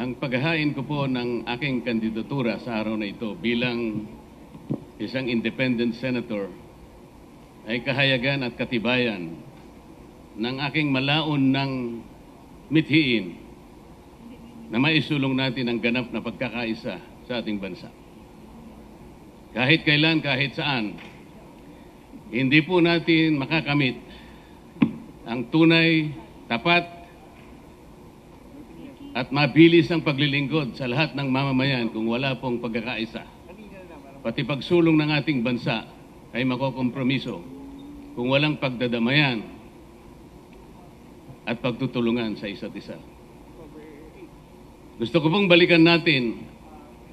ang paghahain ko po ng aking kandidatura sa araw na ito bilang isang independent senator ay kahayagan at katibayan ng aking malaon ng mithiin na maisulong natin ang ganap na pagkakaisa sa ating bansa. Kahit kailan, kahit saan, hindi po natin makakamit ang tunay, tapat, at mabilis ang paglilingkod sa lahat ng mamamayan kung wala pong pagkakaisa. Pati pagsulong ng ating bansa ay makokompromiso kung walang pagdadamayan at pagtutulungan sa isa't isa. Gusto ko pong balikan natin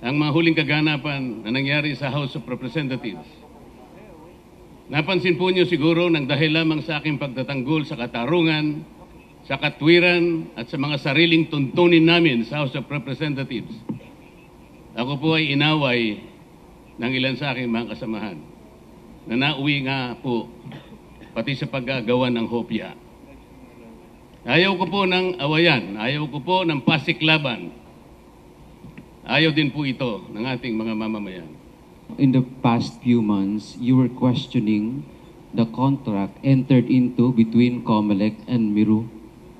ang mga huling kaganapan na nangyari sa House of Representatives. Napansin po niyo siguro nang dahil lamang sa aking pagtatanggol sa katarungan, sa katwiran at sa mga sariling tuntunin namin sa House of Representatives. Ako po ay inaway ng ilan sa aking mga kasamahan na nauwi nga po pati sa paggagawa ng hopya. Ayaw ko po ng awayan, ayaw ko po ng pasiklaban. Ayaw din po ito ng ating mga mamamayan. in the past few months, you were questioning the contract entered into between Comelec and Miru.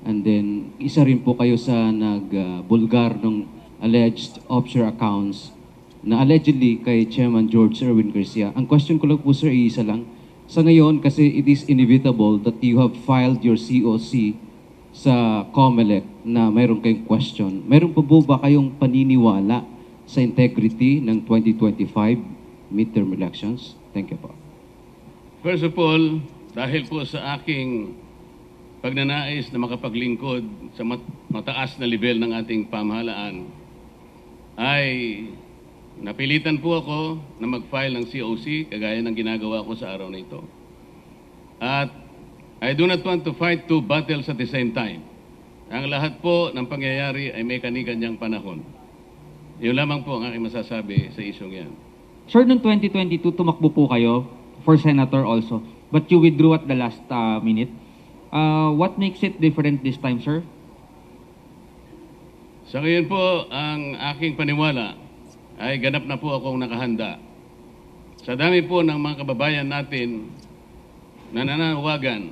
And then, isa rin po kayo sa nag-bulgar ng alleged offshore accounts na allegedly kay Chairman George Erwin Garcia. Ang question ko lang po, sir, isa lang. Sa ngayon, kasi it is inevitable that you have filed your COC sa COMELEC na mayroon kayong question. Mayroon pa po ba kayong paniniwala sa integrity ng 2025 midterm elections? Thank you po. First of all, dahil po sa aking pagnanais na makapaglingkod sa mat- mataas na level ng ating pamahalaan, ay napilitan po ako na mag-file ng COC kagaya ng ginagawa ko sa araw na ito. At I do not want to fight two battles at the same time. Ang lahat po ng pangyayari ay may kani-kanyang panahon. Yun lamang po ang aking masasabi sa isyong yan. Sir, noong 2022, tumakbo po kayo for senator also, but you withdrew at the last uh, minute. Uh, what makes it different this time, sir? Sa ngayon po, ang aking paniwala ay ganap na po akong nakahanda. Sa dami po ng mga kababayan natin na nananawagan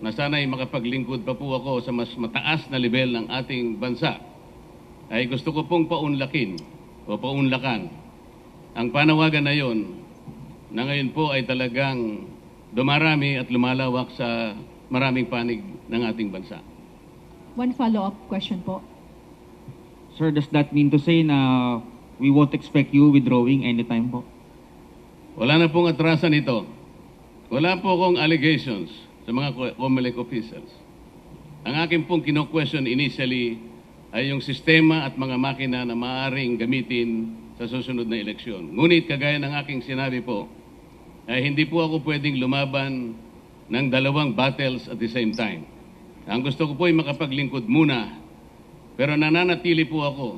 na sana'y makapaglingkod pa po ako sa mas mataas na level ng ating bansa, ay gusto ko pong paunlakin o paunlakan ang panawagan na yon na ngayon po ay talagang dumarami at lumalawak sa maraming panig ng ating bansa. One follow-up question po. Sir, does that mean to say na we won't expect you withdrawing anytime po? Wala na pong atrasan ito. Wala po akong allegations sa mga COMELEC officials. Ang akin pong kino-question initially ay yung sistema at mga makina na maaaring gamitin sa susunod na eleksyon. Ngunit kagaya ng aking sinabi po, ay hindi po ako pwedeng lumaban ng dalawang battles at the same time. Ang gusto ko po ay makapaglingkod muna, pero nananatili po ako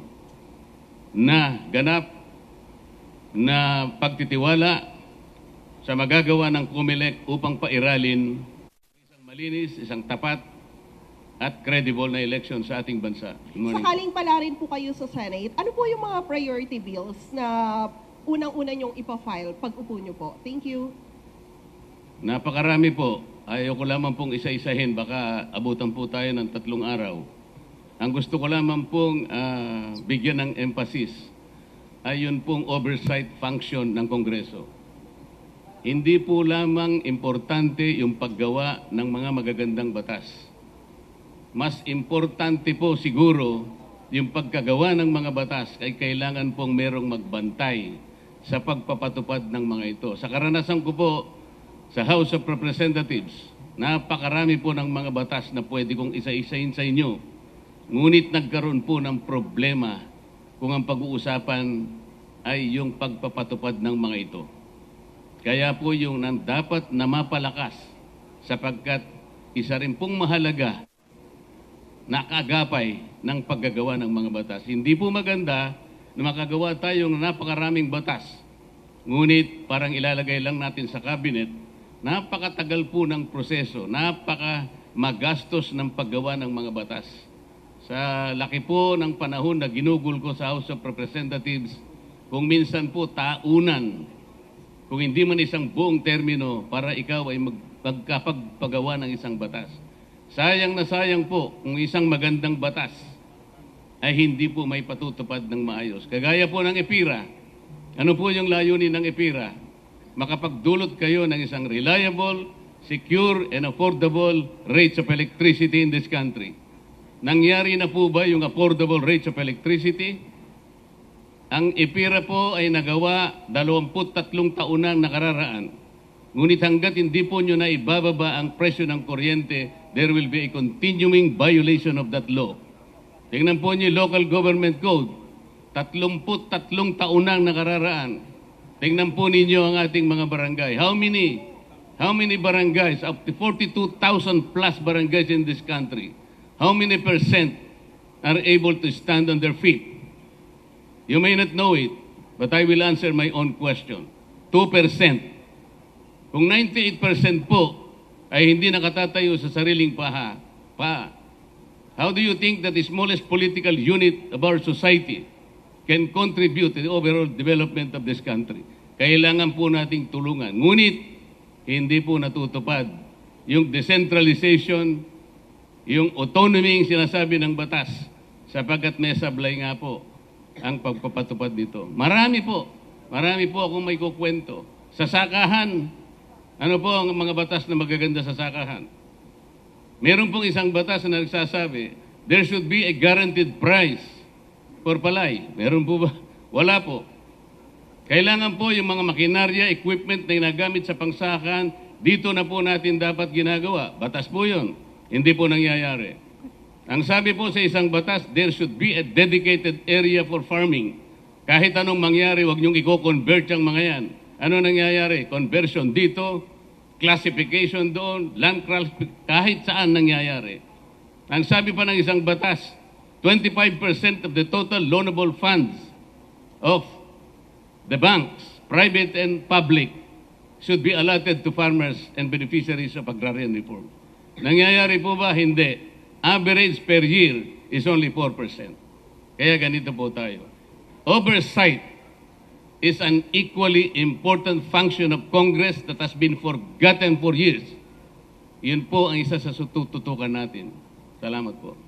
na ganap na pagtitiwala sa magagawa ng COMELEC upang pairalin isang malinis, isang tapat at credible na election sa ating bansa. Good morning. Sakaling pala rin po kayo sa Senate, ano po yung mga priority bills na unang-una nyong ipa-file pag upo nyo po? Thank you. Napakarami po. Ayaw ko lamang pong isa-isahin. Baka abutan po tayo ng tatlong araw. Ang gusto ko lamang pong ah, bigyan ng emphasis ay yun pong oversight function ng Kongreso. Hindi po lamang importante yung paggawa ng mga magagandang batas. Mas importante po siguro yung pagkagawa ng mga batas ay kailangan pong merong magbantay sa pagpapatupad ng mga ito. Sa karanasan ko po sa House of Representatives, napakarami po ng mga batas na pwede kong isa-isahin sa inyo. Ngunit nagkaroon po ng problema kung ang pag-uusapan ay yung pagpapatupad ng mga ito. Kaya po yung nang dapat na mapalakas sapagkat isa rin pong mahalaga na kaagapay ng paggagawa ng mga batas. Hindi po maganda na makagawa tayo ng napakaraming batas. Ngunit parang ilalagay lang natin sa cabinet, napakatagal po ng proseso, napaka magastos ng paggawa ng mga batas. sa laki po ng panahon na ginugol ko sa House of Representatives, kung minsan po taunan, kung hindi man isang buong termino para ikaw ay mag, magkapagpagawa ng isang batas. Sayang na sayang po kung isang magandang batas ay hindi po may patutupad ng maayos. Kagaya po ng EPIRA. Ano po yung layunin ng EPIRA? Makapagdulot kayo ng isang reliable, secure, and affordable rates of electricity in this country. Nangyari na po ba yung affordable rates of electricity? Ang EPIRA po ay nagawa 23 taon na nakararaan. Ngunit hanggat hindi po nyo na ibababa ang presyo ng kuryente, there will be a continuing violation of that law. Tingnan po niyo local government code. 33 taon na nakararaan. Tingnan po ninyo ang ating mga barangay. How many how many barangays up to 42,000 plus barangays in this country? How many percent are able to stand on their feet? You may not know it, but I will answer my own question. 2%. Kung 98% po ay hindi nakatatayo sa sariling paha, pa, how do you think that the smallest political unit of our society can contribute to the overall development of this country? Kailangan po nating tulungan. Ngunit, hindi po natutupad yung decentralization, yung autonomy yung sinasabi ng batas sapagkat may sablay nga po ang pagpapatupad dito. Marami po, marami po akong may kukwento. Sa sakahan, ano po ang mga batas na magaganda sa sakahan? Meron pong isang batas na nagsasabi, there should be a guaranteed price for palay. Meron po ba? Wala po. Kailangan po yung mga makinarya, equipment na ginagamit sa pangsakahan, dito na po natin dapat ginagawa. Batas po yun. Hindi po nangyayari. Ang sabi po sa isang batas, there should be a dedicated area for farming. Kahit anong mangyari, huwag niyong i-convert ang mga yan. Ano nangyayari? Conversion dito, classification doon, land class- kahit saan nangyayari. Ang sabi pa ng isang batas, 25% of the total loanable funds of the banks, private and public, should be allotted to farmers and beneficiaries of agrarian reform. Nangyayari po ba? Hindi. Average per year is only 4%. Kaya ganito po tayo. Oversight is an equally important function of Congress that has been forgotten for years. Yun po ang isa sa tututukan natin. Salamat po.